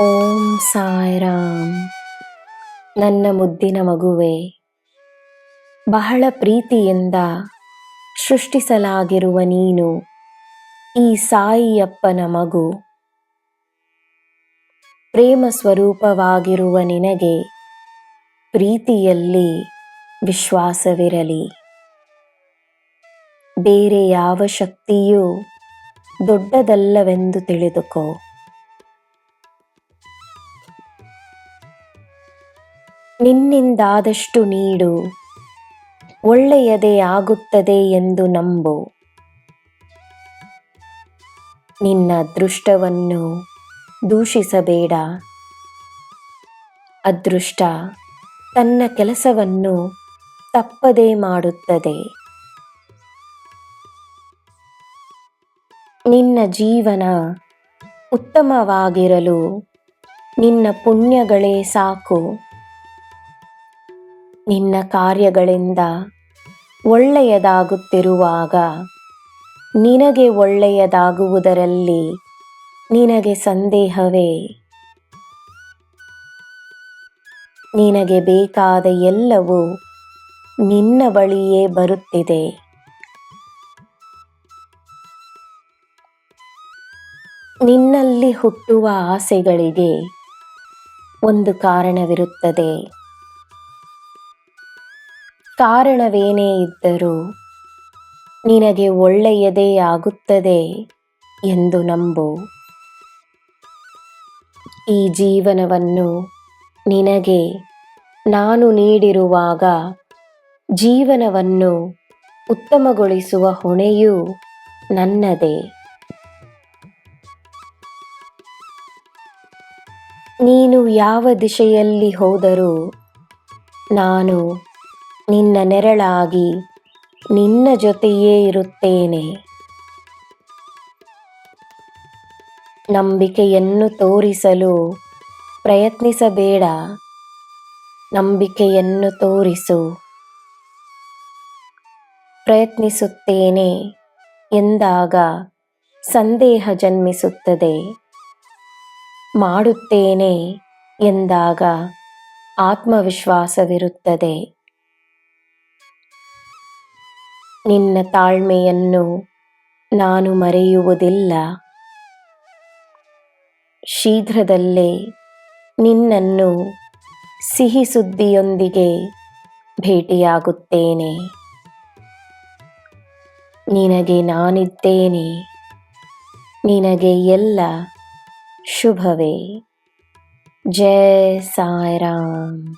ಓಂ ಸಾಯಿರಾಮ್. ನನ್ನ ಮುದ್ದಿನ ಮಗುವೆ, ಬಹಳ ಪ್ರೀತಿಯಿಂದ ಸೃಷ್ಟಿಸಲಾಗಿರುವ ನೀನು ಈ ಸಾಯಿಯಪ್ಪನ ಮಗು. ಪ್ರೇಮ ಸ್ವರೂಪವಾಗಿರುವ ನಿನಗೆ ಪ್ರೀತಿಯಲ್ಲಿ ವಿಶ್ವಾಸವಿರಲಿ. ಬೇರೆ ಯಾವ ಶಕ್ತಿಯೂ ದೊಡ್ಡದಲ್ಲವೆಂದು ತಿಳಿದುಕೋ. ನಿನ್ನಿಂದಾದಷ್ಟು ನೀಡು. ಒಳ್ಳೆಯದೇ ಆಗುತ್ತದೆ ಎಂದು ನಂಬು. ನಿನ್ನ ಅದೃಷ್ಟವನ್ನು ದೂಷಿಸಬೇಡ. ಅದೃಷ್ಟ ತನ್ನ ಕೆಲಸವನ್ನು ತಪ್ಪದೇ ಮಾಡುತ್ತದೆ. ನಿನ್ನ ಜೀವನ ಉತ್ತಮವಾಗಿರಲು ನಿನ್ನ ಪುಣ್ಯಗಳೇ ಸಾಕು. ನಿನ್ನ ಕಾರ್ಯಗಳಿಂದ ಒಳ್ಳೆಯದಾಗುತ್ತಿರುವಾಗ, ನಿನಗೆ ಒಳ್ಳೆಯದಾಗುವುದರಲ್ಲಿ ನಿನಗೆ ಸಂದೇಹವೇ? ನಿನಗೆ ಬೇಕಾದ ಎಲ್ಲವೂ ನಿನ್ನ ಬಳಿಯೇ ಬರುತ್ತಿದೆ. ನಿನ್ನಲ್ಲಿ ಹುಟ್ಟುವ ಆಸೆಗಳಿಗೆ ಒಂದು ಕಾರಣವಿರುತ್ತದೆ. ಕಾರಣವೇನೇ ಇದ್ದರೂ ನಿನಗೆ ಒಳ್ಳೆಯದೇ ಆಗುತ್ತದೆ ಎಂದು ನಂಬು. ಈ ಜೀವನವನ್ನು ನಿನಗೆ ನಾನು ನೀಡಿರುವಾಗ ಜೀವನವನ್ನು ಉತ್ತಮಗೊಳಿಸುವ ಹೊಣೆಯೂ ನನ್ನದೇ. ನೀನು ಯಾವ ದಿಶೆಯಲ್ಲಿ ಹೋದರೂ ನಾನು ನಿನ್ನ ನೆರಳಾಗಿ ನಿನ್ನ ಜೊತೆಯೇ ಇರುತ್ತೇನೆ. ನಂಬಿಕೆಯನ್ನು ತೋರಿಸಲು ಪ್ರಯತ್ನಿಸಬೇಡ. ನಂಬಿಕೆಯನ್ನು ತೋರಿಸು. ಪ್ರಯತ್ನಿಸುತ್ತೇನೆ ಎಂದಾಗ ಸಂದೇಹ ಜನ್ಮಿಸುತ್ತದೆ. ಮಾಡುತ್ತೇನೆ ಎಂದಾಗ ಆತ್ಮವಿಶ್ವಾಸವಿರುತ್ತದೆ. ನಿನ್ನ ತಾಳ್ಮೆಯನ್ನು ನಾನು ಮರೆಯುವುದಿಲ್ಲ. ಶೀಘ್ರದಲ್ಲೇ ನಿನ್ನನ್ನು ಸಿಹಿ ಸುದ್ದಿಯೊಂದಿಗೆ ಭೇಟಿಯಾಗುತ್ತೇನೆ. ನಿನಗೆ ನಾನಿದ್ದೇನೆ. ನಿನಗೆ ಎಲ್ಲ ಶುಭವೇ. ಜಯ ಸಾಯಿರಾಮ್.